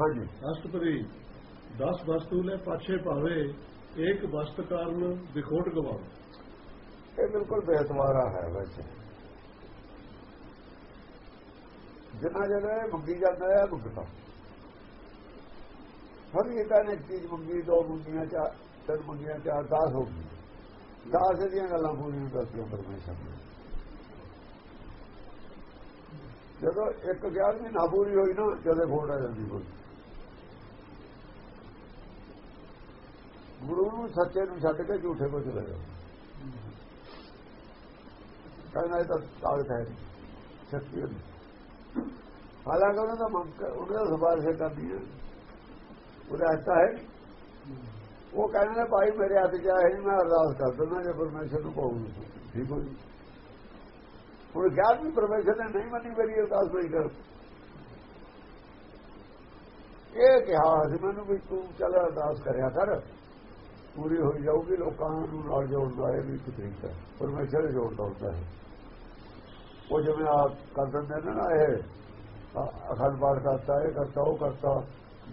ਹਾਂਜੀ। ਅਸ਼ਟਪਦੀ 10 ਵਸਤੂ ਲੈ ਪਾਛੇ ਪਾਵੇ ਏਕ ਵਸਤ ਕਾਰਨ ਵਿਖੋਟ ਗਵਾਵੇ ਇਹ ਬਿਲਕੁਲ ਬੇਤਵਾਰਾ ਹੈ ਵੈਸੇ। ਜਿੰਨਾ ਜਿਹੜਾ ਇਹ ਮੰਗੀ ਜਾਂਦਾ ਹੈ ਮੰਗਤਾ ਹਰ ਇੱਕ ਨੇ ਚੀਜ਼ ਮੰਗੀ ਦੋ ਮੰਗੀਆਂ ਚਾਰ ਤਿੰਨ ਮੰਗੀਆਂ ਚਾਰ 10 ਹੋ ਗਈ 10 ਦੀਆਂ ਗੱਲਾਂ ਪੂਰੀਆਂ ਕਰਤੀਆਂ ਪਰਮੇਸ਼ਰ ਨੇ। ਜਦੋਂ ਇੱਕ ਗਿਆਰਵੀਂ ਨਾ ਪੂਰੀ ਹੋਈ ਨਾ ਜਦੇ ਫੋੜ ਆ ਜਾਂਦੀ ਕੋਈ। ਗੁਰੂ ਨੂੰ ਸੱਚੇ ਨੂੰ ਛੱਡ ਕੇ ਝੂਠੇ ਕੋ ਚਲੇ ਜਾਓ। ਕਹਿੰਦਾ ਇਹ ਤਾਂ ਤਾਕਤ ਹੈ ਸ਼ਕਤੀ ਹੈ ਹਾਲਾਂਕਿ ਉਹਨਾਂ ਦਾ ਮੰਗ ਉਹਨਾਂ ਦਾ ਸਵਾਲ ਕਰਦੀ ਹੈ ਉਹਦਾ ਹੱਥ ਹੈ ਉਹ ਕਹਿੰਦੇ ਨੇ, ਭਾਈ ਮੇਰੇ ਹੱਥ 'ਚ ਹੈ ਮੈਂ ਅਰਦਾਸ ਕਰ ਦਿੰਦਾ ਜੇ ਪਰਮੇਸ਼ਰ ਨੂੰ ਕਹੂੰ ਠੀਕ ਹੋ ਜੀ? ਹੁਣ ਕਿਹਾ ਵੀ ਪਰਮੇਸ਼ਰ ਨੇ ਨਹੀਂ ਮੰਨੀ, ਮੇਰੀ ਅਰਦਾਸ ਨਹੀਂ ਕਰ। ਇਹ ਕਿਹਾ ਸੀ ਮੈਨੂੰ ਵੀ ਤੂੰ ਚੱਲ ਅਰਦਾਸ ਕਰਿਆ ਕਰ। ਪੂਰੀ ਹੋਈ ਜਾਊਗੀ, ਲੋਕਾਂ ਨੂੰ ਨਾਲ ਜੋੜਦਾ ਹੈ ਵੀ ਇੱਕ ਤਰੀਕਾ ਪਰਮੇਸ਼ਰ ਜੋੜਦਾ ਹੁੰਦਾ ਹੈ। ਉਹ ਜਿਵੇਂ ਆਪ ਕਰ ਦਿੰਦੇ ਨੇ ਨਾ ਇਹ ਅਖੰਡ ਪਾਠ ਕਰਤਾ, ਇਹ ਕਰਤਾ, ਉਹ ਕਰਤਾ,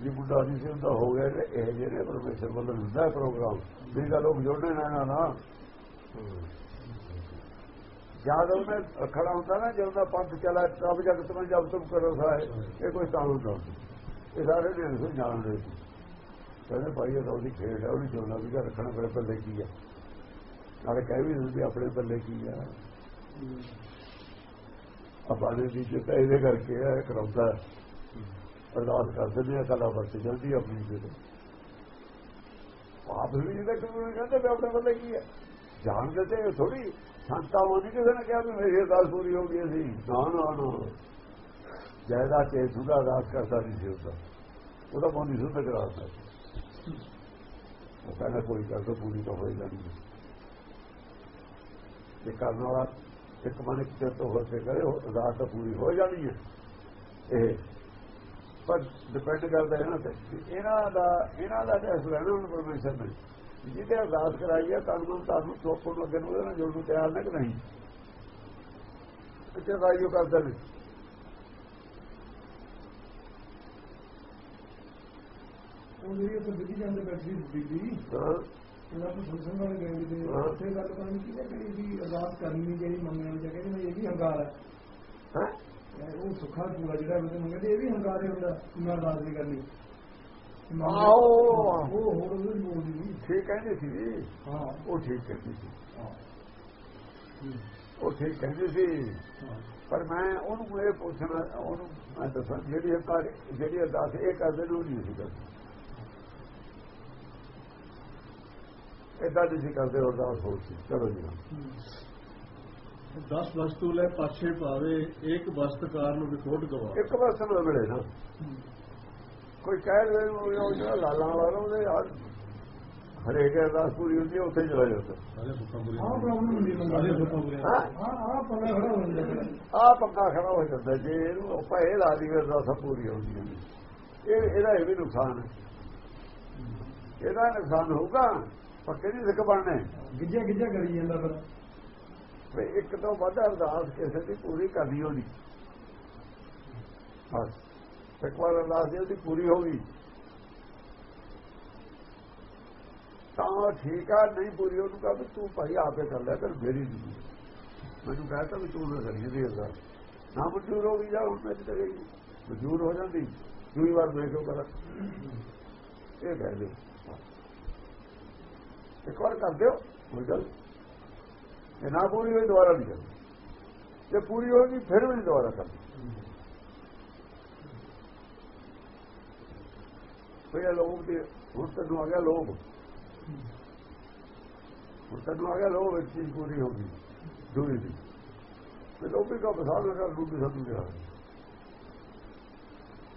ਜੀ ਬੁੱਢਾ ਜੀ ਸੀ ਹੁੰਦਾ ਹੋ ਗਿਆ, ਇਹ ਜਿਹੜੇ ਪਰਮੇਸ਼ਰ ਵੱਲੋਂ ਹੁੰਦਾ ਪ੍ਰੋਗਰਾਮ। ਵੀ ਦਾ ਲੋਕ ਜੋੜਨੇ ਨਾ ਨਾ ਜਦ ਉਹਨੇ ਖੜਾ ਹੁੰਦਾ ਨਾ, ਜਦੋਂ ਦਾ ਪੰਥ ਚਲਾ ਤਬ ਜਗਤ ਮੈਂ ਜਬ ਤੁਮ ਕਰੋ ਸਾਏ ਇਹ ਕੋਈ ਤਾਂ ਹੁੰਦਾ। ਇਹ ਸਾਰੇ ਦਿਨ ਸੁਣ ਜਾਣਦੇ ਸੀ। ਕਹਿੰਦੇ ਭਾਈ, ਇਹ ਉਹਦੀ ਖੇਡ ਹੈ ਉਹਨੂੰ ਚੋਣਾ ਵੀ ਰੱਖਣਾ ਮੇਰੇ ਪੱਲੇ ਕੀ ਹੈ? ਨਾਲੇ ਕਹਿ ਵੀ ਦਿੰਦੇ, ਆਪਣੇ ਪੱਲੇ ਕੀ ਆ ਆਪਾਣੇ ਦੀ ਜਿੱਤ ਇਹਦੇ ਕਰਕੇ ਹੈ ਕਰਾਉਂਦਾ ਅਰਦਾਸ ਕਰਦੇ ਨੇ ਕਲਾ ਵਰਤ ਜਾਂਦੀ ਆਪਣੀ ਜਿੱਤ ਆਪ ਵੀ ਜਿਹਦੇ ਕੋਲ ਕਹਿੰਦੇ ਵੀ ਆਪਣੇ ਪੱਲੇ ਕੀ ਹੈ? ਜਾਣਦੇ ਤੇ ਥੋੜੀ ਸੰਤਾਂ ਉਹਨੇ ਕਿਸੇ ਨੇ ਕਿਹਾ ਵੀ ਮੇਰੀ ਅਰਦਾਸ ਪੂਰੀ ਹੋ ਗਈ ਸੀ ਨਾ ਨਾ ਨਾ। ਜਾਇਦਾ ਤੇ ਸੁਦਾ ਅਰਦਾਸ ਕਰਦਾ ਨਹੀਂ ਸੀ ਉਹਦਾ। ਉਹਦਾ ਮਨ ਸੁਧ ਕਰਾਉਂਦਾ ਉਹ ਕਹਿੰਦਾ ਕੋਈ ਗੱਲ ਪੂਰੀ ਤਾਂ ਹੋਈ ਜਾਣੀ ਇਹ ਕਰਨ ਵਾਲਾ ਇੱਕ ਮਨ ਚਿਰ ਤੋਂ ਹੋ ਕੇ ਕਰੇ ਅਰਦਾਸ ਤਾਂ ਪੂਰੀ ਹੋ ਜਾਣੀ ਹੈ ਇਹ ਪਰ ਡਿਪੈਂਡ ਕਰਦਾ ਇਹਨਾਂ ਤੇ ਇਹਨਾਂ ਦਾ ਇਹਨਾਂ ਦਾ ਫੈਸਲਾ ਨਾ ਹੁਣ ਪਰਮੇਸ਼ਰ ਨੇ ਜਿਹਦੇ ਅਰਦਾਸ ਕਰਾਈ ਹੈ ਕਾਨੂੰਨ ਤੁਹਾਨੂੰ ਸੋਪਣ ਨੂੰ ਅੱਗੇ ਨੂੰ ਉਹਦੇ ਨਾਲ ਜੋੜਨ ਤਿਆਰ ਨਾ ਕਿ ਨਹੀਂ ਕਿਤੇ ਰਾਈਓ ਕਰਦਾ ਨਹੀਂ ਉਹ ਜਿਹੜੀ ਉੱਥੇ ਜਾਂਦੇ ਬੈਠੀ ਬੀਬੀ ਹਾਂ। ਨੂੰ ਵਾਲੇ ਗਏ ਗੱਲ ਵੀ ਕਰਨੀ ਮੈਂ ਇਹ ਵੀ ਹੰਕਾਰ ਹੈ। ਹਾਂ। ਇਹ ਉਹ ਸੁੱਖਾ ਪੂਰਾ ਜਿਹੜਾ ਮੰਗਦੇ ਇਹ ਵੀ ਹੰਕਾਰ ਹੈ ਹੁੰਦਾ ਮੈਂ ਅਰਦਾਸ ਨਹੀਂ ਕਰਨੀ। ਆਓ। ਉਹ ਹੋਰ ਬੋਲਦੀ ਠੀਕ ਕਹਿੰਦੇ ਸੀ ਹਾਂ। ਉਹ ਠੀਕ ਕਹਿੰਦੀ ਸੀ। ਹਾਂ। ਉਹ ਠੀਕ ਕਹਿੰਦੀ ਸੀ। ਪਰ ਮੈਂ ਉਹਨੂੰ ਇਹ ਪੁੱਛਣਾ ਉਹਨੂੰ ਮੈਂ ਦੱਸਾਂ ਜਿਹੜੀ ਹੰਕਾਰ ਜਿਹੜੀ ਅਰਦਾਸ ਇਹ ਕਰਦੇ ਨੇ ਨਹੀਂ ਸੀ ਕਰਦੇ। ਇਦਾਂ ਨਹੀਂ ਸੀ ਕਰਦੇ ਅਰਦਾਸ ਹੋ ਸੀ। ਚਲੋ ਜੀ। 10 ਵਸਤੂ ਲੈ ਪਾਛੇ ਪਾਵੇ ਇੱਕ ਵਸਤ ਕਾਰਨ ਵਿਖੋਟ ਗਵਾ। ਇੱਕ ਵਾਰ ਸਮਝ ਮਿਲੇ ਨਾ। ਕੋਈ ਕਹਿ ਦੇ ਉਹ ਜਿਹੜਾ ਲਾਲਾਂ ਵਾਲਾ ਉਹਦੇ ਯਾਰ ਹਰੇਕ ਅਰਦਾਸ ਪੂਰੀ ਹੁੰਦੀ ਹੈ ਉੱਥੇ ਚਲਾ ਜਾਂਦਾ। ਹਾਂ ਪ੍ਰੋਬਲਮ ਹੁੰਦੀ ਹੈ ਹਾਂ। ਹਾਂ ਹਾਂ ਪੰਗਾ ਖੜਾ ਹੋ ਜਾਂਦਾ ਆ ਪੱਕਾ ਖੜਾ ਹੋ ਜਾਂਦਾ। ਜੇ ਇਹਨੂੰ ਆਪਾਂ ਇਹ ਲਾ ਦੀ ਅਰਦਾਸਾਂ ਪੂਰੀ ਹੁੰਦੀਆਂ ਨੇ। ਇਹ ਇਹਦਾ ਇਹ ਵੀ ਨੁਕਸਾਨ ਹੈ। ਇਹਦਾ ਨੁਕਸਾਨ ਹੋਊਗਾ ਪੱਕੇ ਨਹੀਂ ਸਿੱਖ ਬਣਨੇ? ਗਿੱਜਾ ਗਿੱਜਾ ਕਰੀ ਜਾਂਦਾ ਫਿਰ। ਵੀ ਇੱਕ ਤੋਂ ਵੱਧ ਅਰਦਾਸ ਕਿਸੇ ਦੀ ਪੂਰੀ ਕਰਨੀ ਹੋਣੀ। ਬਸ। ਇੱਕ ਵਾਰ ਅਰਦਾਸ ਉਹਦੀ ਪੂਰੀ ਹੋ ਗਈ। ਤਾਂ ਠੀਕ ਆ ਨਹੀਂ ਪੂਰੀ ਉਹਨੂੰ ਕਹਾਂ ਤੂੰ ਭਾਈ ਆਪੇ ਕਰ ਲੈ ਕਰ ਮੇਰੀ ਨਹੀਂ ਮੈਨੂੰ ਕਹਤਾ ਵੀ ਤੂੰ ਨਾ ਕਰੀ ਦੀ ਅਰਦਾਸ। ਨਾ ਮਨਜ਼ੂਰ ਹੋ ਗਈ ਜਾਂ ਹੁਣ ਮੈਂ ਤੇ ਗਈ। ਮਨਜ਼ੂਰ ਹੋ ਜਾਂਦੀ। ਦੂਈ ਵਾਰ ਮੈਂ ਕਿਉਂ ਕਰਾਂ? ਇਹ ਕਹਿ ਇੱਕ ਵਾਰ ਕਰ ਦਿਓ, ਕੋਈ ਗੱਲ ਜੇ ਨਾ ਪੂਰੀ ਹੋਈ, ਦੁਬਾਰਾ ਨਹੀਂ ਕਰਨੀ। ਜੇ ਪੂਰੀ ਹੋਗੀ ਫਿਰ ਵੀ ਦੁਬਾਰਾ ਕਰਨੀ ਭਈਆ ਲੋਕ ਦੇ ਹੁਣ ਤੈਨੂੰ ਆ ਗਿਆ ਲੋਭ। ਹੁਣ ਤੱਕ ਆ ਗਿਆ ਲੋਭ, ਇੱਕ ਚੀਜ਼ ਪੂਰੀ ਹੋ ਗਈ ਦੂਰੀ ਦੀ। ਤੇ ਲੋਭੀ ਦਾ ਬਸਾ ਨਾ ਕਰ, ਦੂਜੀ ਸਾਨੂੰ ਕਿਹਾ।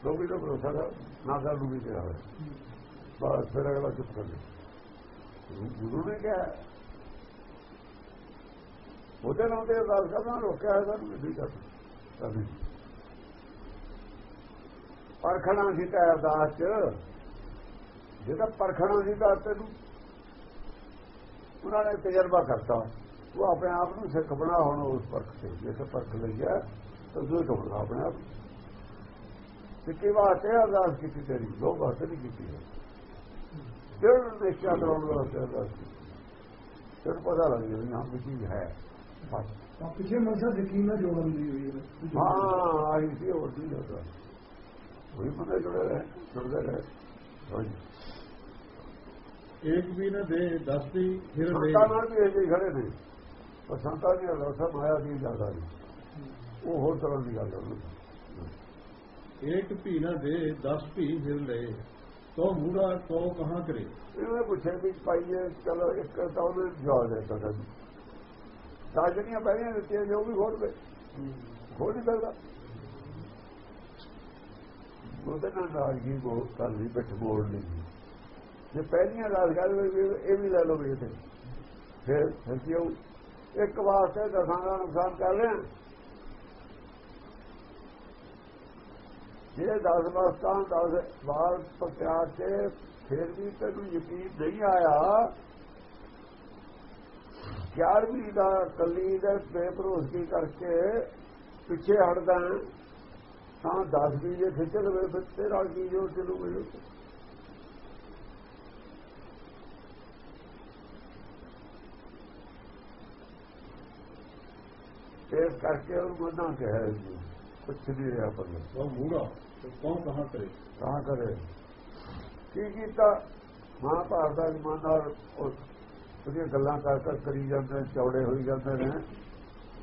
ਲੋਭੀ ਦਾ ਭਰੋਸਾ ਨਾ ਕਰ ਦੂਜੀ ਕਿਹਾ ਬਸ ਫਿਰ ਅਗਲਾ ਚੁੱਪ ਕਰ ਗਿਆ। ਗੁਰੂ ਨੇ ਕਿਹਾ। ਉਹਦੇ ਨਾਲ ਤੇ ਅਰਦਾਸ ਕਰਨਾ ਰੋਕਿਆ ਹੈ ਸਾਨੂੰ ਨਹੀਂ ਕਰ ਪਰਖਣਾ ਸੀ ਤਾਂ ਅਰਦਾਸ ਚ। ਜਿਹਦਾ ਪਰਖਣਾ ਸੀ ਤਾਂ ਤੈਨੂੰ ਉਹਨਾਂ ਨੇ ਤਜਰਬਾ ਕਰਤਾ। ਉਹ ਆਪਣੇ ਆਪ ਨੂੰ ਸਿੱਖ ਬਣਾ ਹੁਣ ਉਸ ਪਰਖ ਤੇ। ਜੇ ਪਰਖ ਲਈਆ ਤਾਂ ਦੂਰ ਤੋਂ ਆਪਣੇ ਆਪ ਸਿੱਖੀ ਵਾਸਤੇ ਅਰਦਾਸ ਕੀਤੀ ਤੇਰੀ। ਲੋਕ ਵਾਸਤੇ ਨਹੀਂ ਕੀਤੀ ਹੈ। ਜਿਹੜਾ ਦੇਖਿਆ ਕਰਾਉਣ ਵਾਸਤੇ ਅਰਦਾਸ ਕੀਤੀ ਤੈਨੂੰ ਪਤਾ ਲੱਗ ਗਿਆ ਵੀ ਹਾਂ ਵੀ ਚੀਜ਼ ਹੈ। ਬਸ। ਤਾਂ ਪਿੱਛੇ ਮਸਾ ਯਕੀਨ ਨਾਲ ਜੋੜਨ ਦੀ ਹੋਈ ਹੈ। ਹਾਂ ਆਈ ਸੀ ਹੋਰ ਨਹੀਂ ਹੁੰਦਾ ਕੋਈ ਬੰਦਾ ਜੁੜੇ ਰਹੇ ਜੁੜਦੇ ਰਹੇ। ਹਾਂਜੀ। ਏਕ ਵੀ ਨਾ ਦੇ ਦਸਤੀ ਫਿਰ ਲੈ ਸੰਤਾਂ ਨਾਲ ਵੀ ਇਹ ਖੜੇ ਨੇ। ਪਰ ਸੰਤਾਂ ਦੀ ਅਰਦਾਸ ਮਾਇਆ ਦੀ ਜ਼ਿਆਦਾ ਨਹੀਂ ਉਹ ਹੋਰ ਤਰ੍ਹਾਂ ਦੀ ਗੱਲ ਹੈ ਏਕ ਭੀ ਨਾ ਦੇ 10 ਭੀ ਫਿਰ ਲੈ। ਤੋ ਮੂੜਾ ਕੋ ਕਹਾਂ ਕਰੇ? ਇਹਨੇ ਪੁੱਛਿਆ ਵੀ ਪਾਈਏ ਚਲੋ ਇੱਕ ਤਾਂ ਉਹਨੇ ਜਵਾਬ ਦੇ ਸਕਦਾ ਜੀ ਤਾਂ ਜਿਹੜੀਆਂ ਪਹਿਲੀਆਂ ਦਿੱਤੀਆਂ ਜੋ ਵੀ ਖੋਲ ਗਏ। ਖੋਲ ਨਹੀਂ ਸਕਦਾ ਉਹਦੇ ਨਾਲ ਰਾਜਗੀ ਬੋਲ ਕਰ ਲਈ ਬਿਠ ਬੋਲ ਨਹੀਂ ਜੇ ਪਹਿਲੀਆਂ ਰਾਜ ਗੱਲ ਇਹ ਵੀ ਲੈ ਲਓ ਵੀ ਤੇ ਫਿਰ ਫਿਰ ਕੀ ਇੱਕ ਵਾਸਤੇ ਦਸਾਂ ਦਾ ਨੁਕਸਾਨ ਕਰ ਰਹੇ ਹਾਂ ਜੇ 10 ਵਾਸਤਾਂ 10 ਵਾਰ ਪਕਿਆ ਕੇ ਫਿਰ ਵੀ ਤੈਨੂੰ ਯਕੀਨ ਨਹੀਂ ਆਇਆ। ਗਿਆਰਵੀਂ ਦਾ ਕੱਲੀ ਦਾ ਬੇਭਰੋਸਗੀ ਕਰਕੇ ਪਿੱਛੇ ਹਟਦਾ ਤਾਂ 10 ਵੀ ਜੇ ਖਿੱਚ ਲਵੇ ਫਿਰ ਤੇਰਾ ਕੀ ਜੋ ਮਿਲੂ। ਇਸ ਕਰਕੇ ਉਹ ਮਨਾ ਕਿਹਾ ਜੀ ਕੁਛ ਨਹੀਂ ਰਿਹਾ ਪਰ ਤੋ ਮੂੜਾ ਕੌਣ ਕਹਾਂ ਕਰੇ? ਕਹਾਂ ਕਰੇ? ਕੀ ਕੀਤਾ? ਮਹਾਭਾਰਤ ਦਾ ਇਮਾਨਦਾਰ ਉਹ ਉਹਦੀਆਂ ਗੱਲਾਂ ਕਰ ਕਰ ਕਰੀ ਜਾਂਦੇ ਚੌੜੇ ਹੋਈ ਜਾਂਦੇ ਨੇ।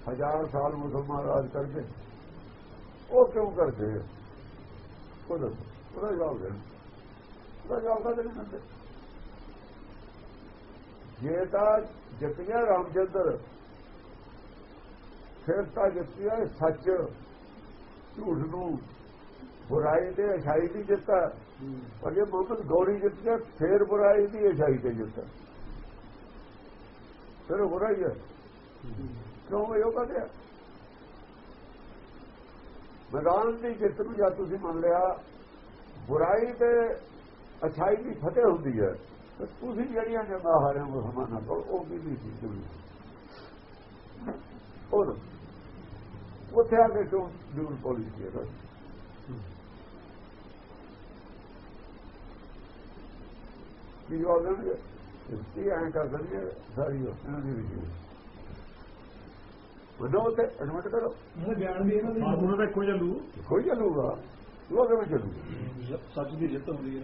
ਹਜ਼ਾਰ ਸਾਲ ਮੁਸਲਮਾਨ ਰਾਜ ਕਰਦੇ ਉਹ ਕਿਉਂ ਕਰਦੇ ਉਹ ਦੱਸੋ, ਉਹਦਾ ਜਵਾਬ ਦੇ ਉਹਦਾ ਜਵਾਬ ਤਾਂ ਨਹੀਂ ਦਿੰਦੇ? ਜੇ ਤਾਂ ਜਿੱਤਿਆ ਰਾਮਚੰਦਰ ਫਿਰ ਤਾਂ ਜਿੱਤਿਆ ਸੱਚ। ਝੂਠ ਨੂੰ ਬੁਰਾਈ ਤੇ ਅਛਾਈ ਦੀ ਜਿੱਤਾ ਪਰ ਜੇ ਮੁਹੰਮਦ ਗੌਰੀ ਜਿੱਤ ਗਿਆ ਫੇਰ ਬੁਰਾਈ ਦੀ ਅਛਾਈ ਤੇ ਜਿੱਤਾ ਫਿਰ ਬੁਰਾਈ ਹੈ ਕਿਉਂ ਇਹ ਕਹਦੇ ਮੈਦਾਨ ਦੀ ਜਿੱਤ ਨੂੰ ਜਾਂ ਤੁਸੀਂ ਮੰਨ ਲਿਆ, ਬੁਰਾਈ ਤੇ ਅਛਾਈ ਦੀ ਫਤਿਹ ਹੁੰਦੀ ਹੈ ਤੇ ਤੁਸੀਂ ਜਿਹੜੀਆਂ ਜਗ੍ਹਾ ਹਾਰੇ ਮੁਸਲਮਾਨਾਂ ਕੋਲ, ਉਹ ਵੀ ਨਹੀਂ ਸੀ। ਉਹ ਉੱਥੇ ਆ ਕੇ ਕਿਉਂ ਦੂਰ ਪੋਲਿਸੀ ਹੈ? ਕੀ ਜਵਾਬ ਦੇਣਗੇ? ਇਹ ਐਂ ਕਰ ਦਿੰਦੇ ਸਾਰੀ ਇਹਨਾਂ ਦੀ ਵਿਧੀ ਬਨੋ ਤੇ ਐਡਮਿਟ ਕਰੋ। ਇਹ ਬਿਆਨ ਵੀ ਇਹਨਾਂ ਦੇ। ਉਹਨਾਂ ਦਾ ਇੱਕੋ ਜਿਹਾ ਲੂ। ਕੋਈ ਚੱਲੂਗਾ ਉਹ ਕਿਵੇਂ ਚੱਲੂਗਾ ਸੱਚ ਦੀ ਜਿੱਤ ਹੁੰਦੀ ਹੈ।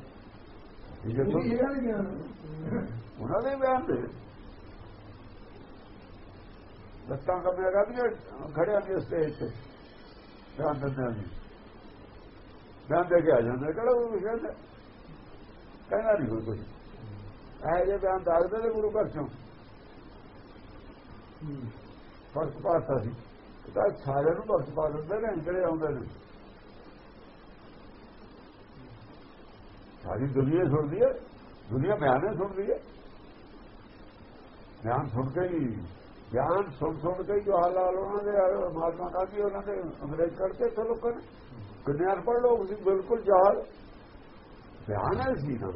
ਇਹਨਾਂ ਦੇ ਬਿਆਨ ਉਹਨਾਂ ਦੇ ਬਿਆਨ ਦੇ ਲੱਤਾਂ ਕੰਮੇ ਕਰਦੀਆਂ ਖੜਿਆ ਦੀ ਸਟੇਜ ਤੇ ਬਿਆਨ ਦਿੰਦੇ ਨੇ ਬਿਆਨ ਦੇ ਕੇ ਆ ਜਾਂਦੇ ਕਿਹੜਾ ਉਹ ਵਿਸ਼ੇ ਨੇ ਕਹਿਣਾ ਨਹੀਂ ਕੋਈ ਕੁਝ ਇਹ ਜੇ ਬਿਆਨ ਦੱਸਦੇ ਨੇ ਗੁਰੂ ਘਰ ਚੋਂ। ਫ਼ਰਕ ਪਾਤਾ ਸੀ। ਤਾਂ ਸਾਰਿਆਂ ਨੂੰ ਭਗਤ ਪਾ ਦਿੰਦੇ ਨੇ, ਜਿਹੜੇ ਆਉਂਦੇ ਨੇ। ਸਾਰੀ ਦੁਨੀਆ ਸੁਣਦੀ ਹੈ, ਦੁਨੀਆ ਬਿਆਨੇ ਸੁਣਦੀ ਹੈ। ਬਿਆਨ ਸੁਣ ਕੇ ਹੀ ਬਿਆਨ ਸੁਣ ਸੁਣ ਕੇ ਜੋ ਹਾਲਾਲ ਉਹਨਾਂ ਦੇ ਮਹਾਤਮਾ ਗਾਂਧੀ ਉਹਨਾਂ ਦੇ ਅੰਗਰੇਜ਼ ਕਰਦੇ ਤੇ ਲੋਕਾਂ ਨੇ। ਕਿੰਨੇ ਅਨਪੜ ਲੋਕ ਸੀ ਬਿਲਕੁਲ ਜਾਲ ਬਿਆਨ ਹੈ ਸੀ ਨਾ।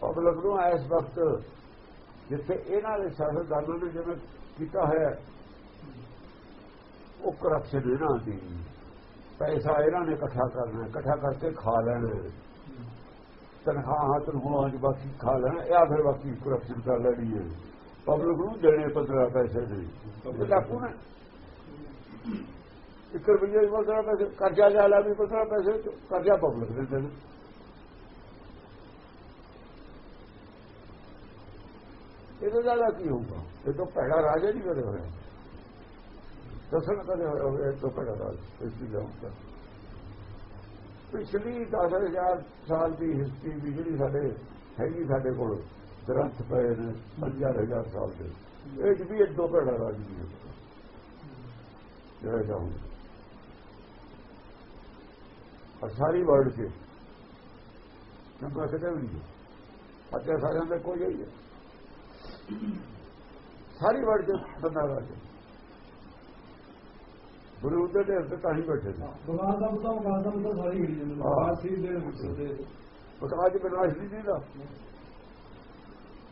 ਪਬਲਿਕ ਨੂੰ ਇਸ ਵਕਤ ਜਿੱਥੇ ਇਹਨਾਂ ਦੇ ਸਿਆਸਤਦਾਨਾਂ ਨੇ ਜਿਵੇਂ ਕੀਤਾ ਹੋਇਆ, ਉਹ ਕਰਪਸ਼ਨ ਇਹਨਾਂ ਦੀ। ਪੈਸਾ ਇਹਨਾਂ ਨੇ ਇਕੱਠਾ ਕਰਨਾ, ਇਕੱਠਾ ਕਰਕੇ ਖਾ ਲੈਣਾ। ਤਨਖਾਹਾਂ ਤਨਖਾਹਾਂ ਚ ਬਾਕੀ ਖਾ ਲੈਣਾ ਜਾਂ ਫਿਰ ਬਾਕੀ ਕਰਪਸ਼ਨ ਕਰ ਲੈਣੀ ਹੈ। ਪਬਲਿਕ ਨੂੰ ਦੇਣੇ ਪੰਦਰਾਂ ਪੈਸੇ ਦੇ। ਇਹ ਨੇ। ਇੱਕ ਰੁਪਈਆ ਵੀ ਪੰਦਰਾਂ ਪੈਸੇ, ਕਰਜ਼ਾ ਲਿਆ ਵੀ ਪੰਦਰਾਂ ਪੈਸੇ ਕਰਜ਼ਾ ਪਬਲਿਕ ਦੇ ਦੇਣਾ। ਇਹਦੇ ਨਾਲ ਕੀ ਹੋਊਗਾ? ਇਹ ਤਾਂ ਪਹਿਲਾ ਰਾਜਾ ਨਹੀਂ ਕਰੇ ਹੋਇਆ। ਦਸਣ ਕਦੇ ਹੋਇਆ ਇਹ ਤੋਂ ਪਹਿਲਾ ਰਾਜ, ਇਸ ਦੀ ਜਾਉਂਦਾ ਪਿਛਲੀ 10000 ਸਾਲ ਦੀ ਹਿਸਟਰੀ ਵੀ ਜਿਹੜੀ ਸਾਡੇ, ਹੈਗੀ ਸਾਡੇ ਕੋਲ। ਗ੍ਰੰਥ ਪਏ ਨੇ 5000 ਸਾਲ ਦੇ। ਇਹ ਵੀ ਇੱਕ ਦੋ ਪਹਿਲਾ ਰਾਜ ਹੈ। ਜਿਹੜਾ ਔਰ ਸਾਰੀ ਵਰਲਡ 'ਚ ਨੰਬਰ ਕਿਤੇ ਵੀ ਨਹੀਂ ਅੱਗੇ ਸਾਰਿਆਂ ਦੇ ਕੋਈ ਹੀ ਹੈ। ਸਾਰੀ ਵਰਡ ਚ ਬੰਦਾ ਰਾਜ ਗੁਰੂ ਦੇ ਢੇਰ ਤੇ ਤਾਂ ਹੀ ਬੈਠੇ ਨੇ। ਭਗਵਾਨ ਦਾ ਬਤਾ ਭਗਵਾਨ ਦਾ ਸਾਰੀ ਹਿੱਲੀ ਜਾਂਦੇ ਨੇ ਹਾਂ। ਦੇ ਵਿੱਚ ਦੇ ਪ੍ਰਕਾਸ਼ ਵਿਨਾਸ਼ ਨਹੀਂ ਦੀਦਾ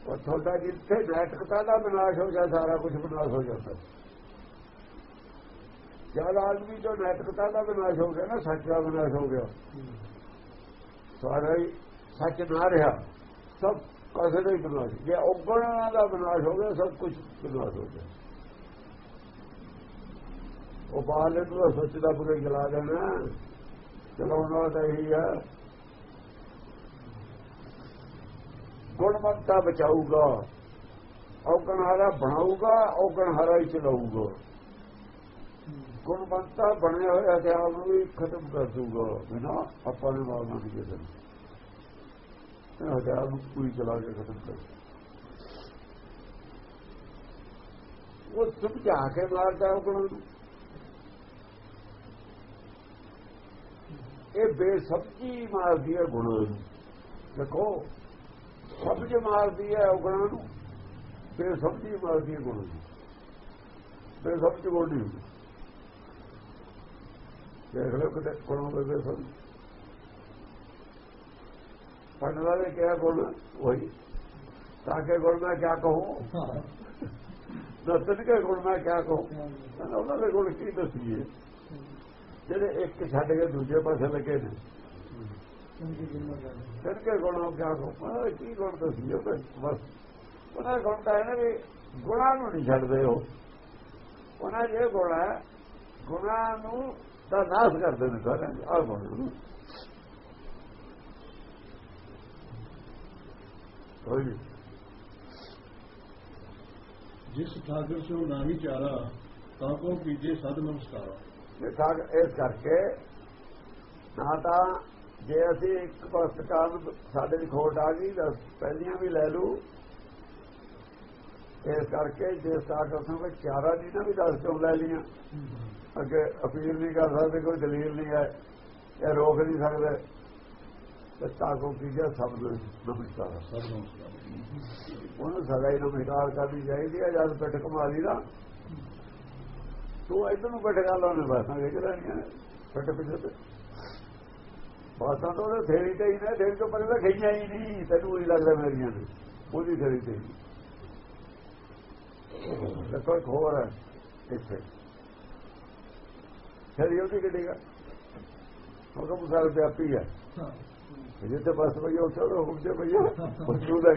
ਉਹ ਤੁਹਾਡਾ ਜਿੱਥੇ ਨੈਤਿਕਤਾ ਦਾ ਵਿਨਾਸ਼ ਹੋ ਗਿਆ, ਸਾਰਾ ਕੁਝ ਵਿਨਾਸ਼ ਹੋ ਜਾਂਦਾ। ਜਦ ਆਦਮੀ ਤੋਂ ਨੈਤਿਕਤਾ ਦਾ ਵਿਨਾਸ਼ ਹੋ ਗਿਆ ਨਾ, ਸੱਚ ਦਾ ਵਿਨਾਸ਼ ਹੋ ਗਿਆ। ਸਾਰਾ ਹੀ ਸੱਚ ਨਾ ਰਿਹਾ, ਸਭ ਕਸੇ ਦਾ ਹੀ ਵਿਨਾਸ਼। ਜੇ ਔਗਣਾਂ ਦਾ ਵਿਨਾਸ਼ ਹੋ ਗਿਆ, ਸਭ ਕੁਝ ਵਿਨਾਸ਼ ਹੋ ਗਿਆ। ਉਹ ਬਾਹਰ ਨੂੰ ਸੱਚ ਦਾ ਬੁਰੇ ਜਲਾ ਦੇਣਾ। ਚਲਾਉਣਾ ਤਾਂ ਇਹੀ ਹੈ ਗੁਣਵੰਤਾ ਬਚਾਊਗਾ। ਔਗਣਹਾਰਾ ਬਣਾਊਗਾ ਔਗਣਹਾਰਾ ਹੀ ਚਲਾਊਗਾ। ਗੁਣਵੰਤਾ ਬਣਿਆ ਹੋਇਆ ਤੇ ਆਪ ਨੂੰ ਵੀ ਖਤਮ ਕਰ ਦੂਗਾ ਬਿਨਾ ਆਪਾਂ ਨੇ ਮਾਰਨਾ ਨਹੀਂ ਕਿਸੇ ਹਜ਼ਾਰ ਨੂੰ ਪੂਰੀ ਚਲਾ ਕੇ ਖਤਮ ਕਰ ਉਹ ਸਮਝਾ ਕੇ ਮਾਰਦਾ ਔਗਣ ਨੂੰ। ਇਹ ਬੇਸਬਜੀ ਮਾਰਦੀ ਹੈ ਗੁਣ ਨੂੰ। ਦੇਖੋ ਸਬਜ ਮਾਰਦੀ ਹੈ ਔਗਣਾਂ ਨੂੰ, ਫਿਰ ਬੇਸਬਜੀ ਮਾਰਦੀ ਹੈ ਗੁਣ ਨੂੰ ਬੇਸਬਜ ਗੋਡੀ ਹੁੰਦੀ। ਦੇਖ ਲਓ ਕਿਤੇ ਗੁਣਾਂ ਦੇ ਬੇਸਬਜ ਪੜਨ ਵਾਲੇ ਕਿਹਾ ਗੁਣ ਵਹੀ ਤਾਂ ਕਿ ਗੁਣ ਮੈਂ ਕਿਆ ਕਹੂੰ? ਦੱਸਣ ਕੇ ਗੁਣ ਮੈਂ ਕਿਆ ਕਹੂੰ? ਉਹਨਾਂ ਦੇ ਗੁਣ ਕੀ ਦੱਸੀਏ? ਜਿਹੜੇ ਇੱਕ ਛੱਡ ਕੇ ਦੂਜੇ ਪਾਸੇ ਲੱਗੇ ਨੇ। ਫਿਰ ਕੇ ਗੁਣਾਂ ਕਿਆ ਕਹੂੰ ਕੀ ਗੁਣ ਦੱਸੀਏ ਬਸ। ਉਹਨਾਂ ਗੁਣ ਤਾਂ ਹੈ ਨਾ ਵੀ ਗੁਣਾਂ ਨੂੰ ਨਹੀਂ ਛੱਡਦੇ ਹੋ ਉਹਨਾਂ ਜੇ ਗੁਣ ਹੈ ਗੁਣਾਂ ਨੂੰ ਤਾਂ ਨਾਸ ਕਰਦੇ ਨੇ ਸਾਰੇ ਆਹ ਗੁਣ ਨੂੰ। ਹੋਈ ਜਿਸ ਠਾਕਰ ਸੋ ਨਾਹੀ ਚਾਰਾ ਤਾਂ ਕੋ ਕੀਜੇ ਸਦ ਨਮਸਕਾਰਾ ਇਹ ਸਾਗ ਇਸ ਕਰਕੇ ਨਾ ਤਾਂ ਜੇ ਅਸੀਂ ਇੱਕ ਪੁਸਤਕਾਂ ਸਾਡੇ ਦੀ ਖੋਟ ਆ ਗਈ ਤਾਂ ਪਹਿਲੀਆਂ ਵੀ ਲੈ ਲੂ ਇਸ ਕਰਕੇ ਜੇ ਸਾਗ ਅਸਾਂ ਵਿੱਚ ਚਾਰਾ ਨਹੀਂ ਨਾ ਵੀ ਦੱਸ ਕਿਉਂ ਲੈ ਲੀਆਂ ਅੱਗੇ ਅਪੀਲ ਨਹੀਂ ਕਰ ਸਕਦੇ ਕੋਈ ਦਲੀਲ ਨਹੀਂ ਹੈ ਇਹ ਰੋਕ ਨਹੀਂ ਸਕਦੇ। ਤੇ ਤਾਕੋ ਕੀਜੇ ਸਭ ਨੂੰ ਨਮਸਕਾਰ। ਸਦ ਨਮਸਕਾਰਾ। ਉਹਨੂੰ ਸਦਾ ਹੀ ਨਮਸਕਾਰ ਕਰਨੀ ਚਾਹੀਦੀ ਹੈ ਜਦ ਪਿੱਠ ਕਮਾਲੀ ਦਾ ਤੂੰ ਇਧਰ ਨੂੰ ਬੈਠ ਗਾ ਲਾਉਣੇ ਬਾਤਾਂ ਵੇਖ ਲੈਣੀਆਂ ਪਿੱਠ ਪਿੱਛੇ ਤੇ ਬਾਤਾਂ ਤਾਂ ਉਹਦੇ ਥੇਰੀ ਤੇ ਹੀ ਨੇ ਥੇਰੀ ਤੋਂ ਪਰੇ ਤਾਂ ਖਈਆਂ ਹੀ ਨਹੀਂ ਤੈਨੂੰ ਹੀ ਲੱਗਦਾ ਮੇਰੀਆਂ ਨੇ ਉਹਦੀ ਥੇਰੀ ਤੇ ਇੱਕ ਹੋਰ ਹੈ ਇੱਥੇ। ਥੇਰੀ ਉਹਦੀ ਕਿਹੜੀਗਾ ਉਹ ਤਾਂ ਮੁਸਾਲ ਵਿਆਪੀ ਹੈ। ਜਿੱਥੇ ਬਸ ਭਈਆ ਉੱਥੇ ਉਹ ਹੁਕਮ ਜੇ ਭਈਆ ਉਹ ਕਿਉਂ ਲੈ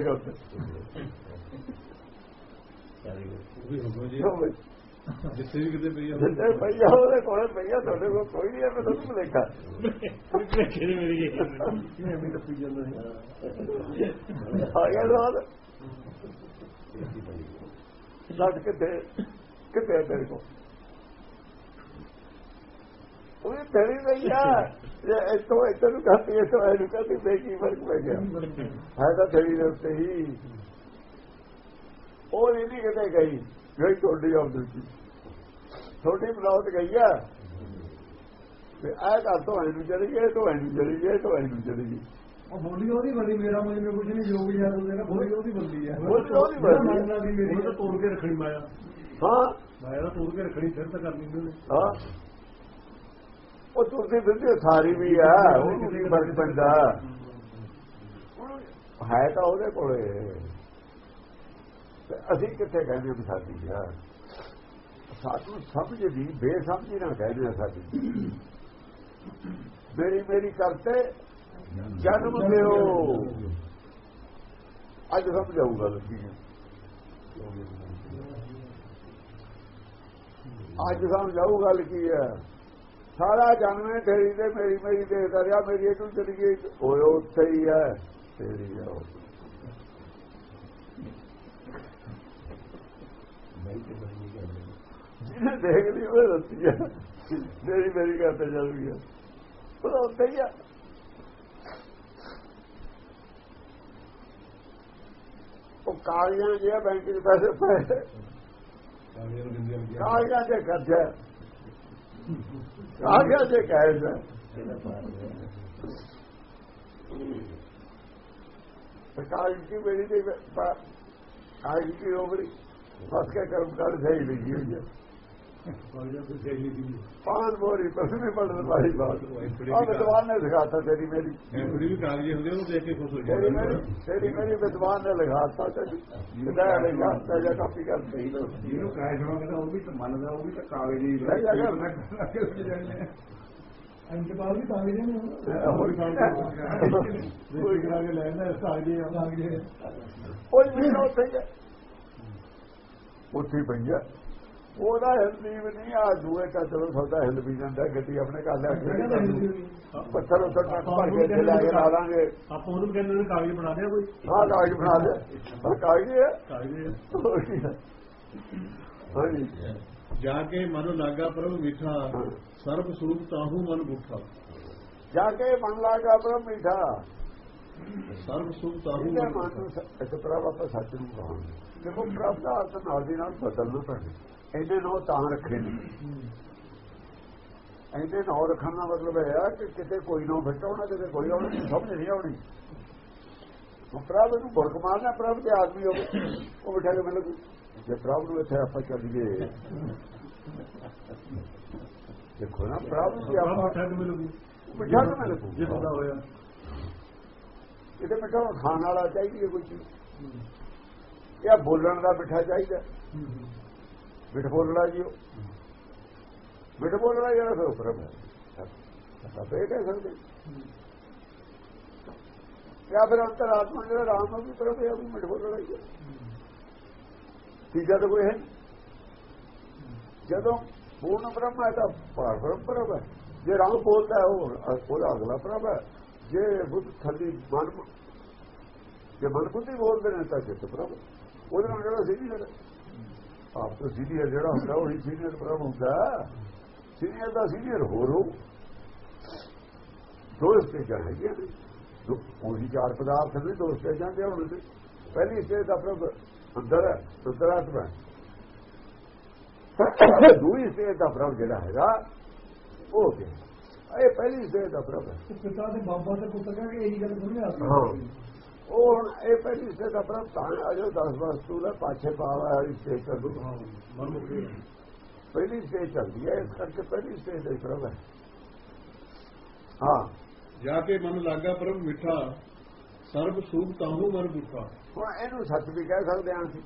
ਜਿੱਥੇ ਵੀ ਕਿਤੇ ਪਈ ਆ। ਜਿੱਥੇ ਭਈਆ ਉਹਦੇ ਕੋਲ ਭਈਆ ਤੁਹਾਡੇ ਕੋਲ ਕੋਈ ਨਹੀਂ ਹੈ ਮੈਂ ਤੁਹਾਨੂੰ ਭੁਲੇਖਾ। ਕਿਹੜੇ ਮੇਰੀ ਇਹ ਵੀ ਟੱਪੀ ਜਾਂਦਾ ਹੈ ਆ ਗਿਆ ਰਾਤ ਲੱਗ ਕਿਤੇ ਕਿਤੇ ਤੇਰੇ ਕੋਲ? ਉਹ ਵੀ ਤੇਰੀ ਨਹੀਂ ਆ। ਇਹ ਇਤੋਂ ਇਤੋਂ ਨੂੰ ਕਹਤੀ ਇਤੋਂ ਇਹਨੂੰ ਕਹਤੀ ਬੇਕੀ ਫ਼ਰਕ ਪੈ ਗਿਆ? ਹੈ ਤਾਂ ਤੇਰੀ ਦੇ ਉੱਤੇ ਹੀ। ਉਹ ਨਹੀਂ ਕਿਤੇ ਗਈ। ਗਈ ਤੁਹਾਡੀ ਆਉਂਦੀ ਸੀ। ਤੁਹਾਡੀ ਬਲੌਤ ਗਈ ਆ ਤੇ ਆਹ ਕਰ ਤੋਂ ਇਹਨੂੰ ਚਲੀ ਗਈ ਤੋਂ ਇਹਨੂੰ ਚਲੀ ਗਈ ਤੋਂ ਇਹਨੂੰ ਚਲੀ ਗਈ। ਉਹ ਬੋਲੀ ਉਹਦੀ ਬੜੀ ਮੇਰਾ ਮੁਝ ਮੇ ਕੁਝ ਨਹੀਂ ਜੋ ਵੀ ਯਾਦ ਉਹਦੇ ਬੋਲੀ ਉਹਦੀ ਬੰਦੀ ਹੈ। ਬੋਲੀ ਉਹਦੀ ਬੰਦੀ ਵੀ ਮੇਰੀ ਉਹ ਤਾਂ ਤੋੜ ਕੇ ਰੱਖਣੀ ਮਾਇਆ। ਹਾਂ। ਮਾਇਆ ਤਾਂ ਤੋੜ ਕੇ ਰੱਖਣੀ ਫਿਰ ਤਾਂ ਕਰਨੀ ਉਹਨੇ। ਹਾਂ। ਉਹ ਤੁਰਦੀ ਫਿਰਦੀ ਸਾਰੀ ਵੀ ਆ ਉਹਨੂੰ ਕੀ ਫ਼ਰਕ ਪੈਂਦਾ ਹੈ ਤਾਂ ਉਹਦੇ ਕੋਲੇ। ਤੇ ਅਸੀਂ ਕਿੱਥੇ ਕਹਿੰਦੇ ਵੀ ਸਾਡੀ ਆ? ਸਾਨੂੰ ਸਮਝ ਦੀ ਬੇਸਮਝੀ ਨਾਲ ਕਹਿੰਦੇ ਆ ਸਾਡੀ। ਮੇਰੀ ਮੇਰੀ ਕਰਤੇ ਜਨਮ ਦਿਓ। ਅੱਜ ਸਮਝ ਆਊਗਾ ਲੱਗੀ ਅੱਜ ਸਮਝਾਊ ਗੱਲ ਕੀ ਹੈ ਸਾਰਾ ਜਨਮੇ ਤੇਰੀ ਤੇ ਮੇਰੀ ਮੇਰੀ ਦੇ ਦਰਿਆ ਮੇਰੀ ਇਹ ਚਲੀ ਗਈ। ਹੋਇਓ ਉੱਥੇ ਹੀ ਹੈ ਤੇਰੀ ਆ ਉਹ। ਜਿਹਨੇ ਦੇਖ ਲਈ ਉਹ ਰੱਤੀ ਹੈ ਮੇਰੀ ਮੇਰੀ ਕਰਤੇ ਚੱਲ ਗਈ ਉਹ ਉੱਥੇ ਹੀ ਆ। ਉਹ ਕਾਲੀਆਂ ਜਿਹਾ ਬੈਂਕ ਦੇ ਪੈਸੇ ਪਏ। ਕਾਲੀਆਂ ਦੇ ਕਰਜ਼ਾ ਕਾਲੀਆਂ ਦੇ ਕੈਸ਼। ਕਾਲ ਕੀ ਮੇਰੀ ਦੇ ਕਾਲ ਕੀ ਹੋਗੜੀ ਫਸ ਕੇ ਕਰਮ ਕਰ ਸਹੀ ਲਿਖੀ ਹੋਈ ਹੈ ਪਾਨ ਬੋਰੀ ਪਸਮੇ ਪੜਨ ਵਾਲੀ ਬਾਤ। ਆ ਵਿਦਵਾਨ ਨੇ ਸਿਖਾਤਾ ਤੇਰੀ ਮੇਰੀ। ਐਫਡੀ ਵੀ ਕਾਗਜ਼ੀ ਹੁੰਦੇ ਉਹਨੂੰ ਦੇਖ ਕੇ ਖੁਸ਼ ਹੋ ਤੇਰੀ ਮੇਰੀ ਜਾਂਦੇ ਤੇਰੀ ਮੇਰੀ ਵਿਦਵਾਨ ਨੇ ਲਿਖਾਤਾ ਤੇ ਕਿਹਦਾ ਲਿਖਾ ਤਾ ਜਾਂ ਕਾਪੀ ਕਰ ਸਹੀ ਜਿਹਨੂੰ ਕਾਇ ਜਮਾ ਕਹਿੰਦਾ ਉਹ ਵੀ ਤਾਂ ਮੰਨਦਾ ਉਹ ਵੀ ਤਾਂ ਕਾਗਜ਼ ਹੀ ਹੈ। ਇੰਤਕਾਲ ਵੀ ਵੀ ਨਹੀਂ ਹੋਰ ਕੋਈ ਕਰਾ ਕੇ ਲੈਣਾ ਕਾਗਜ਼ੀ ਆ ਕਾਗਜ਼ ਕੋਈ ਵੀ ਨਾ ਉੱਥੇ। ਉੱਥੇ ਹੀ ਪਈ ਹੈ ਉਹਦਾ ਹਿੰਦੀ ਵੀ ਨਹੀਂ ਆ ਦੂਏ ਕਾ ਚਲੋ ਸੌਦਾ ਹਿੰਦ ਵੀ ਜਾਂਦਾ ਗੱਡੀ ਆਪਣੇ ਘਰ ਲੈ ਕੇ ਪੱਥਰ ਉੱਤੇ ਟੱਕ ਭਰ ਕੇ ਇੱਥੇ ਲੈ ਕੇ ਲਾ ਲਾਂਗੇ। ਆਪਾਂ ਉਹਨੂੰ ਕਹਿੰਦੇ ਨੇ ਕਾਗਜ਼ ਬਣਾ ਦਿਆ ਕੋਈ। ਆਹ ਕਾਗਜ਼ ਬਣਾ ਦੇ ਆਹ ਕਾਗਜ਼ ਹੈ ਕਾਗਜ਼ ਹੈ? ਜਾ ਕੇ ਮਨ ਲਾਗਾ ਪ੍ਰਭ ਮਿੱਠਾ ਸਰਬ ਸੂਪ ਤਾਹੂ ਮਨ ਬੁੱਠਾ ਜਾ ਕੇ ਮਨ ਲਾਗਾ ਆਪਣਾ ਮਿੱਠਾ। ਸਰਬ ਸੂਪ ਤਾਹੂ ਮਨ ਇਸ ਤਰ੍ਹਾਂ ਆਪਾਂ ਸੱਚ ਨੂੰ ਕਹਾਂਗੇ। ਦੇਖੋ ਪ੍ਰਭ ਦਾ ਅਰਥ ਨਾਲ ਦੀ ਨਾਲ ਬਦਲਣਾ ਪੈਂਦਾ ਇਹਦੇ ਨਾਲ ਤਾਂ ਰੱਖੇ ਨਹੀਂ। ਇਹਦੇ ਨਾਲ ਰੱਖਣ ਦਾ ਮਤਲਬ ਇਹ ਆ ਕਿ ਕਿਤੇ ਕੋਈ ਨਾ ਫਟਾਉਣਾ ਕਿਤੇ ਕੋਈ ਆਉਣਾ ਸਮਝ ਨਹੀਂ ਆਉਣੀ। ਉਹ ਪ੍ਰਭ ਨੂੰ ਬਰਕ ਮਾਰਨਾ ਪ੍ਰਭ ਦੇ ਆਦਮੀ ਹੋਵੇ ਉਹ ਬਿਠਾ ਕੇ ਮਿਲੂ ਜੇ ਪ੍ਰਭ ਨੂੰ ਇੱਥੇ ਆਪਾਂ ਚੱਲੀਏ ਦੇਖੋ ਨਾ ਪ੍ਰਭ ਨੂੰ ਜੇ ਆਪਾਂ ਆਪਾਂ ਠੱਗ ਮਿਲੂਗੀ। ਬਿਠਾ ਕੇ ਮਿਲੂ ਜੇ ਪਤਾ ਹੋਇਆ। ਇਹਦੇ ਮਿੱਠਾ ਖਾਣ ਵਾਲਾ ਚਾਹੀਦੀ ਹੈ ਕੋਈ ਚੀਜ਼। ਇਹ ਬੋਲਣ ਦਾ ਮਿੱਠਾ ਚਾਹੀਦਾ ਮਿੱਠ ਬੋਲਣਾ ਜੀ ਉਹ। ਮਿੱਠ ਬੋਲਣਾ ਜਿਹੜਾ ਫਿਰ ਪ੍ਰਭ ਹੈ ਫੇਰ ਕਹਿ ਸਕਦੇ। ਜਾਂ ਫਿਰ ਅੰਤਰਾਤਮਾ ਜਿਹੜਾ ਰਾਮ ਨੂੰ ਵੀ ਪ੍ਰਭ ਹੈ ਉਹ ਵੀ ਮਿੱਠ ਬੋਲਣਾ ਹੀ ਹੈ। ਤੀਜਾ ਤਾਂ ਕੋਈ ਹੈ। ਜਦੋਂ ਪੂਰਨ ਬ੍ਰਹਮ ਹੈ ਤਾਂ ਪਾਰ ਬ੍ਰਹਮ ਪ੍ਰਭ ਹੈ। ਜੇ ਰਾਮ ਬੋਲਦਾ ਹੈ ਉਹ ਉਹਦਾ ਅਗਲਾ ਪ੍ਰਭ ਹੈ। ਜੇ ਬੁੱਧ ਥੱਲੀ ਮਨ ਜੇ ਮਨ ਬੁੱਧੀ ਬੋਲਦੇ ਨੇ ਤਾਂ ਚਿੱਤ ਪ੍ਰਭ ਉਹਦੇ ਨਾਲ ਜਿਹੜਾ ਸੀਨੀਅਰ ਆਪ ਤੋਂ ਸੀਨੀਅਰ ਜਿਹੜਾ ਹੁੰਦਾ ਉਹੀ ਸੀਨੀਅਰ ਪ੍ਰਭ ਹੁੰਦਾ। ਸੀਨੀਅਰ ਦਾ ਸੀਨੀਅਰ ਹੋਰ ਹੋ ਦੋ ਸਟੇਜਾਂ ਹੈਗੀਆਂ ਦੋ- ਉਹੀ ਚਾਰ ਪਦਾਰਥ ਨੇ ਦੋ ਸਟੇਜਾਂ ਦੇ ਹੁਣ ਪਹਿਲੀ ਸਟੇਜ ਦਾ ਪ੍ਰਭ ਅੰਦਰ ਹੈ ਅੰਤਰਾਤਮਾ ਹੈ। ਦੂਜੀ ਸਟੇਜ ਦਾ ਪ੍ਰਭ ਜਿਹੜਾ ਹੈਗਾ ਉਹ ਕਿ ਇਹ ਪਹਿਲੀ ਸਟੇਜ ਦਾ ਪ੍ਰਭ ਹੈ। ਪਿਤਾ ਤੇ ਬਾਬਾ ਤੇ ਪੁੱਤਰ ਕਹਿੰਦੇ ਇਹੀ ਗੱਲ ਸੁਣਨੇ ਆ ਹਾਂ। ਉਹ ਹੁਣ ਇਹ ਪਹਿਲੀ ਸਟੇਜ ਦਾ ਪ੍ਰਭ ਤਾਂ ਅਜੋ 10 ਵਸਤੂ ਦਾ ਪਾਛੇ ਪਾਵਾ ਵਾਲੀ ਸਟੇਜ ਕਰ ਦੂ ਪਹਿਲੀ ਸਟੇਜ ਚੱਲਦੀ ਹੈ ਇਸ ਕਰਕੇ ਪਹਿਲੀ ਸਟੇਜ ਦਾ ਪ੍ਰਭ ਹੈ। ਹਾਂ। ਜਾ ਕੇ ਮਨ ਲਾਗਾ ਪ੍ਰਭ ਮਿੱਠਾ ਸਰਬ ਸੂਪ ਤਾਹੂ ਮਨ ਬੁੱਠਾ। ਹੁਣ ਇਹਨੂੰ ਸੱਚ ਵੀ ਕਹਿ ਸਕਦੇ ਹਾਂ ਅਸੀਂ।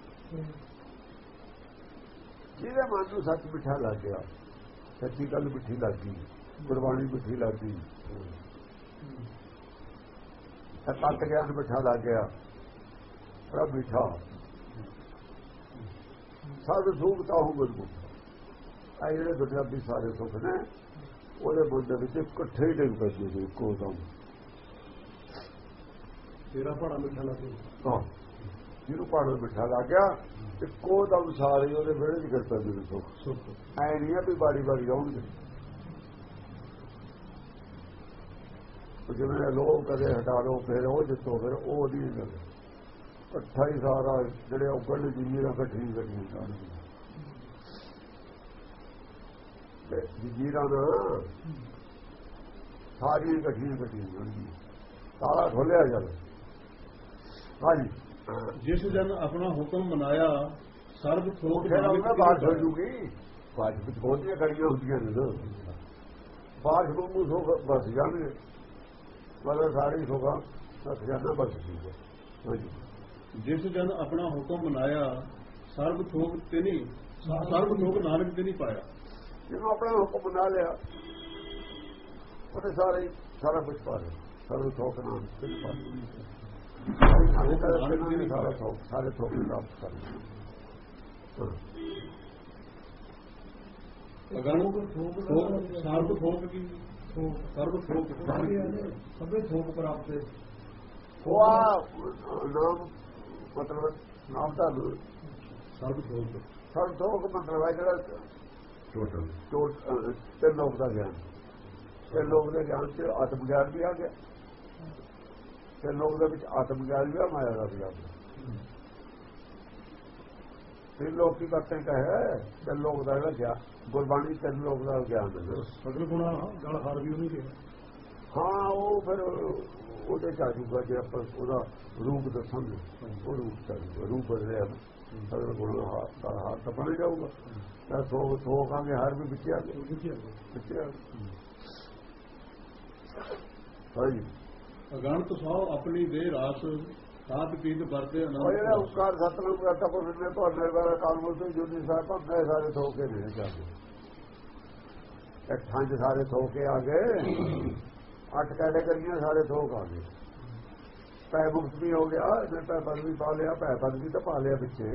ਜਿਹਦੇ ਮਨ ਨੂੰ ਸੱਚ ਮਿੱਠਾ ਲੱਗ ਗਿਆ ਸੱਚੀ ਗੱਲ ਮਿੱਠੀ ਲੱਗ ਗਈ ਗੁਰਬਾਣੀ ਮਿੱਠੀ ਲੱਗ। ਗਈ ਤੱਕ ਗਿਆਨ ਮਿੱਠਾ ਲੱਗ ਗਿਆ। ਪ੍ਰਭ ਮਿੱਠਾ। ਸਭ ਸੁਖ ਤਾਂ ਹੋ ਮਜ਼ਬੂਤ ਆ ਜਿਹੜੇ ਦੁਨਿਆਵੀ ਸਾਰੇ ਸੁਖ ਨੇ ਉਹਦੇ ਦੇ ਵਿੱਚ ਇਕੱਠੇ ਹੀ ਡਿੱਗ ਪੈਂਦੇ ਨੇ ਇੱਕੋ ਦਮ। ਤੇਰਾ ਪੜਾ ਮਿੱਠਾ ਲੱਗੇ ਹਾਂ। ਜਿਹਨੂੰ ਪਾੜੋ ਮਿੱਠਾ ਲੱਗ ਗਿਆ ਇੱਕੋ ਦਮ ਸਾਰੇ ਉਹਦੇ ਵਿਹੜੇ 'ਚ ਗਿਰ ਪੈਂਦੇ ਨੇ ਸੁੱਖ। ਸੁਖ। ਐ ਨਹੀਂ ਆ ਵੀ ਬਾਰੀ ਬਾਰੀ ਆਉਣਗੇ। ਜਿਵੇਂ ਲੋਕ ਕਦੇ ਹਟਾ ਲਓ ਫਿਰ ਉਹ ਜਿੱਤੋ ਫਿਰ ਉਹ ਨਹੀਂ ਗੱਲ ਇਕੱਠਾ ਹੀ ਸਾਰਾ ਜਿਹੜੇ ਉੱਪਰ ਜੀਰਾਂ ਇਕੱਠੀ ਇਕੱਠੀ ਜਾਣਗੀਆਂ ਤੇ ਜੀਰਾਂ ਨਾ ਸਾਰੀ ਇਕੱਠੀ ਇਕੱਠੀ ਸਾਰਾ ਖੋਲਿਆ ਜਾਵੇ ਹਾਂਜੀ। ਜਿਸ ਜਨ ਆਪਣਾ ਹੁਕਮ ਮਨਾਇਆ ਸਰਬ ਥੋਕ ਕੀ ਬਾਤ ਹੋ। ਜੂਗੀ। ਬਾਤ ਵਿੱਚ ਬਹੁਤੀਆਂ ਕੜੀਆਂ ਹੁੰਦੀਆਂ ਨੇ ਬਾਤ ਨੂੰ ਸੋ ਬਸ ਜਾਣਗੇ। ਮਤਲਬ ਸਾਰੀ ਜਾਣਾ ਬਸ ਠੀਕ ਹੈ। ਹਾਂਜੀ। ਜਿਸ ਜਨ ਆਪਣਾ ਹੁਕਮ ਮਨਾਇਆ ਸਰਬ ਥੋਕ ਤੇ ਨਹੀਂ ਸਰਬ ਥੋਕ ਨਾਨਕ ਤੇ ਨਹੀਂ ਪਾਇਆ। ਜਿਹਨੂੰ ਆਪਣਾ ਹੁਕਮ ਬਣਾ ਲਿਆ ਉਹਨੇ ਸਾਰੇ ਸਾਰਾ ਕੁਝ ਪਾ ਲਿਆ। ਸਰਵ ਥੋਕ ਨਾਮ ਤੇ ਪਾ ਲਿਆ ਸਾਰੇ ਸਾਰੇ ਸਾਰਾ ਥੋਕ ਸਾਰੇ ਥੋਕ ਕਰ ਲਿਆ। ਅਗਨ ਥੋਕ ਸਰਬ ਥੋਕ ਕੀ? ਸਰਬ ਥੋਕ ਸਭੇ ਥੋਕ ਪ੍ਰਾਪਤ ਉਹ ਆ ਨਾਮ ਮਤਲਬ ਨਾਮ ਦਾ ਸਰਬ ਥੋਕ ਸਰਵ ਥੋਕ ਮਤਲਬ ਹੈ ਜਿਹੜਾ ਟੋਟਲ ਟੋਟ ਤੇ ਲੋਕ ਦਾ ਗਿਆਨ। ਤੇ ਲੋਕ ਦੇ ਗਿਆਨ ਚ ਆਤਮ ਗਿਆਨ ਵੀ ਆ ਗਿਆ। ਤੇ ਲੋਕ ਦੇ ਵਿੱਚ ਆਤਮ ਗਿਆਨ ਵੀ ਆ ਮਾਇਆ ਦਾ ਵੀ ਆ ਗਿਆ। ਤੇ ਲੋਕ ਕੀ ਕਰਤੇ ਕਹੇ ਤੇ ਲੋਕ ਦਾ ਜਿਹੜਾ ਗਿਆਨ ਗੁਰਬਾਣੀ ਤੇ ਲੋਕ ਦਾ ਗਿਆਨ ਹੈ ਸਗਲ ਗੁਣਾ ਗਲ ਹਰ ਵੀ ਉਹਨੇ ਕਿਹਾ ਹਾਂ ਉਹ ਫਿਰ ਉਹਦੇ ਚ ਆ ਜੂਗਾ ਜੇ ਆਪਾਂ ਉਹਦਾ ਰੂਪ ਦੱਸਾਂਗੇ। ਉਹ ਰੂਪ ਜੂਗਾ ਰੂਪ ਬਦਲਿਆ ਸਗਲ ਗੁਣ ਹੱਥ ਦਾ ਹੱਥ ਬਣ ਜਾਊਗਾ। ਤਾਂ ਸੋ ਸੋ ਕਾਂਗੇ ਹਰ ਵੀ ਵਿੱਚ ਆ ਗਏ। ਵਿੱਚ ਆ ਗਏ। ਹਾਂਜੀ। ਅਗਣਤ ਸੋ ਆਪਣੀ ਦੇ ਰਾਸ ਸਾਧ ਪੀਤ ਵਰਤੇ ਉਹ ਜਿਹੜਾ ਅਨੰਦ ਉਕਾਰ ਸਤਨਾਮ ਕਰਤਾ ਕੋ ਨੇ ਤੁਹਾਡੇ ਵਾਲਾ ਕਾਨੂੰਨ ਤੋਂ ਜੁਨੀ ਸਾਹਿਬ ਭੰਗੇ ਸਾਰੇ ਥੋ ਕੇ ਨਹੀਂ ਜਾਂਦੇ ਇੱਕ ਥਾਂ 'ਚ ਸਾਰੇ ਥੋ ਕੇ ਆ ਗਏ ਅੱਠ ਕੈਟਾਗਰੀਆਂ ਸਾਰੇ ਥੋ ਕੇ ਆ ਗਏ। ਪੈ ਮੁਕਤ ਵੀ ਹੋ ਗਿਆ ਇਹਨੇ ਪੈ ਪਦ ਵੀ ਪਾ ਲਿਆ ਪੈ ਪਦ ਵੀ ਤਾਂ ਪਾ ਲਿਆ ਪਿੱਛੇ।